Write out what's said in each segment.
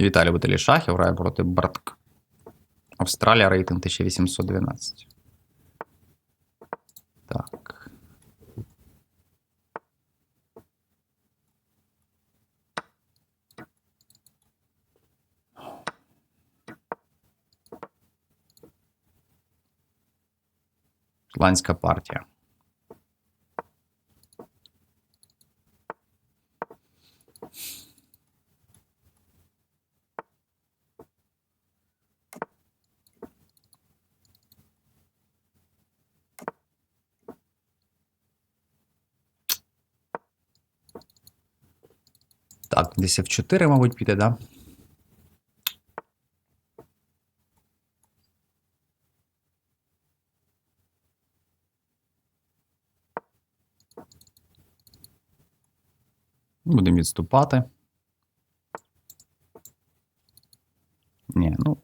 Віталій Баталій Шахів грає проти Бартк. Австралія рейтинг 1812. Так. Шотландська партія. Так, десь F4, мабуть, піде, да? Будемо відступати. Ні, ну.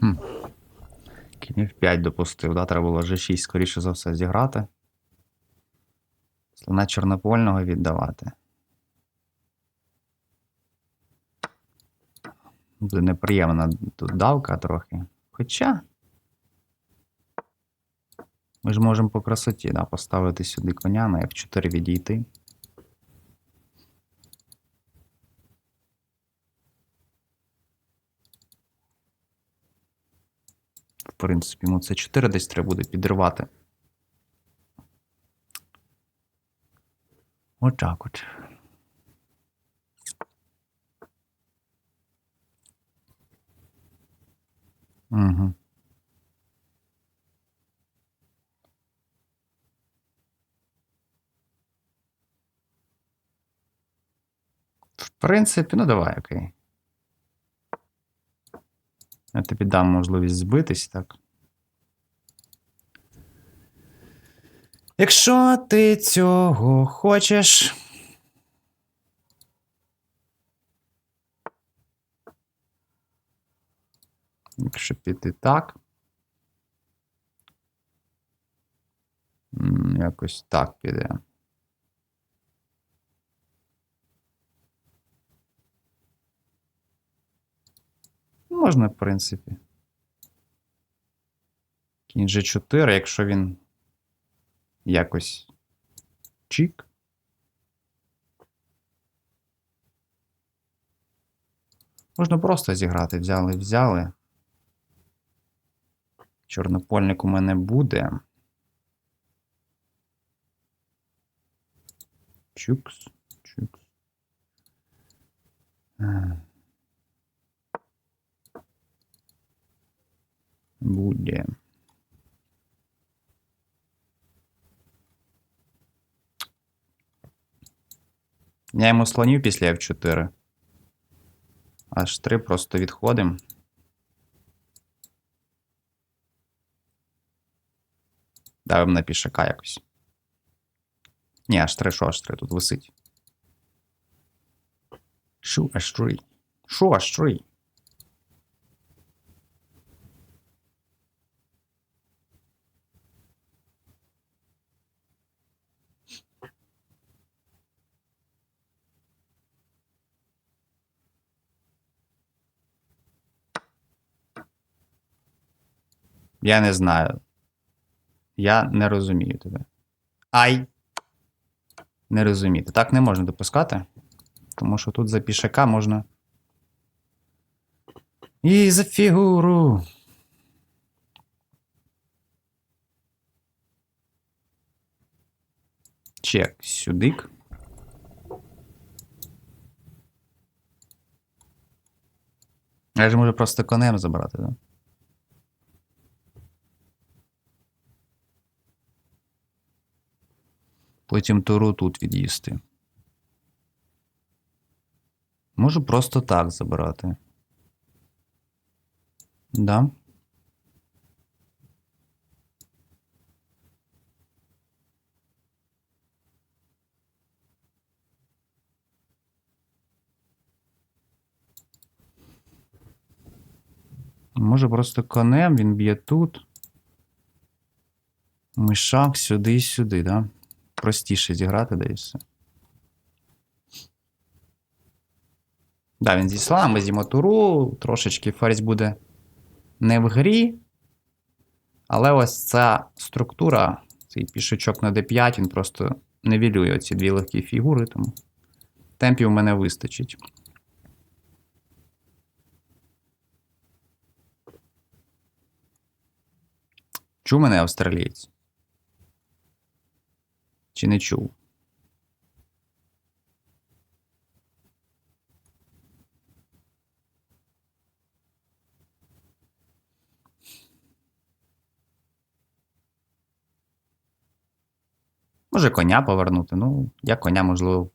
Хм. Кінь F5 допустив, да? Треба було G6, скоріше за все, зіграти. Слона чорнопольного віддавати. Буде неприємна тут давка трохи. Хоча. Ми ж можемо по красоті да, поставити сюди коня на F4 відійти. Принципі, йому це 4 десь треба буде підривати. Отак от. Угу. В принципі, ну давай, окей. Я тобі дам можливість збитись, так. Якщо ти цього хочеш. Якщо піти так. Якось так піде. Можна, в принципі. Кінь G4, якщо він якось чік. Можна просто зіграти. Взяли, взяли. Чорнопольник у мене буде. Чукс, чукс. Е. Буде. Я йому слонів після F4. H3 просто відходимо. Давим на пішака якось. Ні, H3, що H3 тут висить. Що H3? Що H3? Я не знаю. Я не розумію тебе. Ай! Не розуміти. Так не можна допускати. Тому що тут за пішака можна. І за фігуру. Чек сюдик. Я ж можу просто конем забрати, так? Да? потім туру тут від'їсти. Можу просто так забирати. Да. Може просто конем він б'є тут. Мишак сюди і сюди, да? Простіше зіграти, да і все. Да, він зі ми з'їмо туру, трошечки ферзь буде не в грі. Але ось ця структура, цей пішечок на d5, він просто невілює ці дві легкі фігури, тому темпів у мене вистачить. Чув мене австралієць? Чи не чув? Може коня повернути. Ну, я коня, можливо,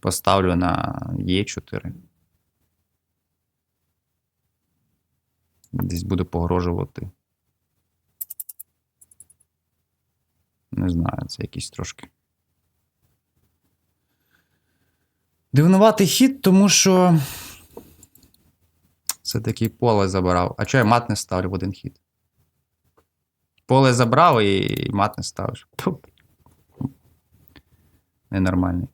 поставлю на Е4. Десь буде погрожувати. Не знаю, це якийсь трошки. Дивнуватий хід, тому що. Це такий поле забирав. А чого я мат не ставлю в один хід? Поле забрав і мат не ставиш. Ненормальний.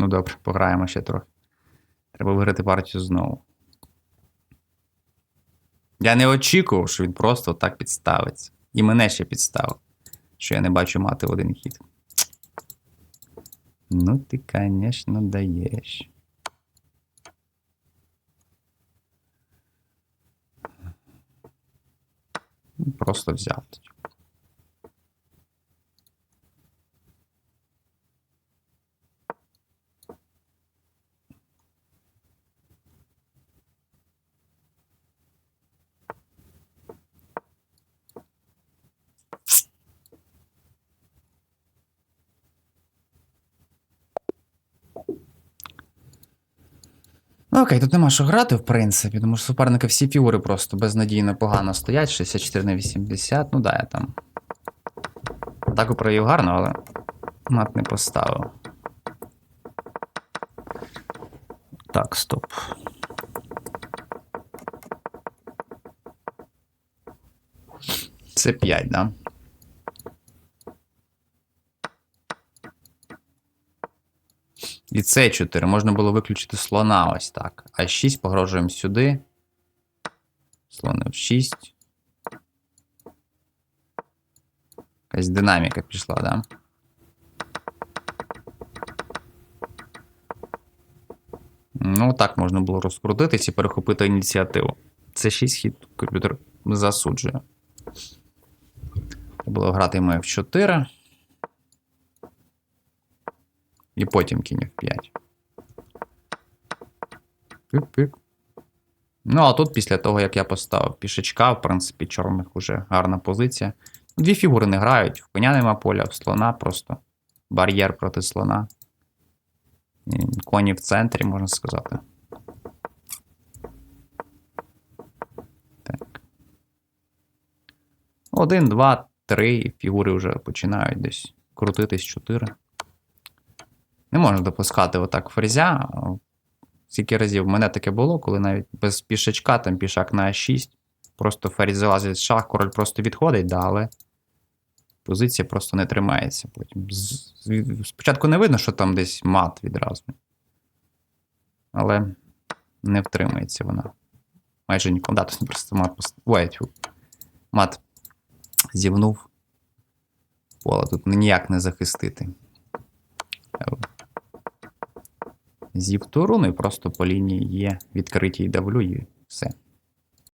Ну добре, пограємо ще трохи. Треба виграти партію знову. Я не очікував, що він просто так підставиться. І мене ще підставив, що я не бачу мати один хід. Ну, ти, звісно, даєш. Просто взяв. тоді. Ну, окей, тут нема що грати, в принципі, тому що суперники всі фігури просто безнадійно погано стоять. 64 на 80. Ну да, я там. Атаку провів гарно, але мат не поставив. Так, стоп. Це 5, да? І це 4 можна було виключити слона ось так. А 6 погрожуємо сюди. Слон в 6. Якась динаміка пішла, да? Ну, так можна було розкрутитись і перехопити ініціативу. Це 6 хід комп'ютер засуджує. Треба було грати йому F4. І потім кінь F5. Пик-пик. Ну, а тут після того, як я поставив пішечка, в принципі, чорних уже гарна позиція. Дві фігури не грають. В коня нема поля, в слона просто бар'єр проти слона. Коні в центрі, можна сказати. Так. Один, два, три. Фігури вже починають десь крутитись чотири. Не можна допускати отак фрезя. Скільки разів мене таке було, коли навіть без пішачка, там пішак на А6, просто ферзь залазить з шах, король просто відходить, да, але позиція просто не тримається потім. Спочатку не видно, що там десь мат відразу. Але не втримається вона. Майже ніколи. Да, тут просто мат пост... Ой. Мат зівнув. Поле тут ніяк не захистити. Зів туру, ну і просто по лінії є відкриті і давлю, і все.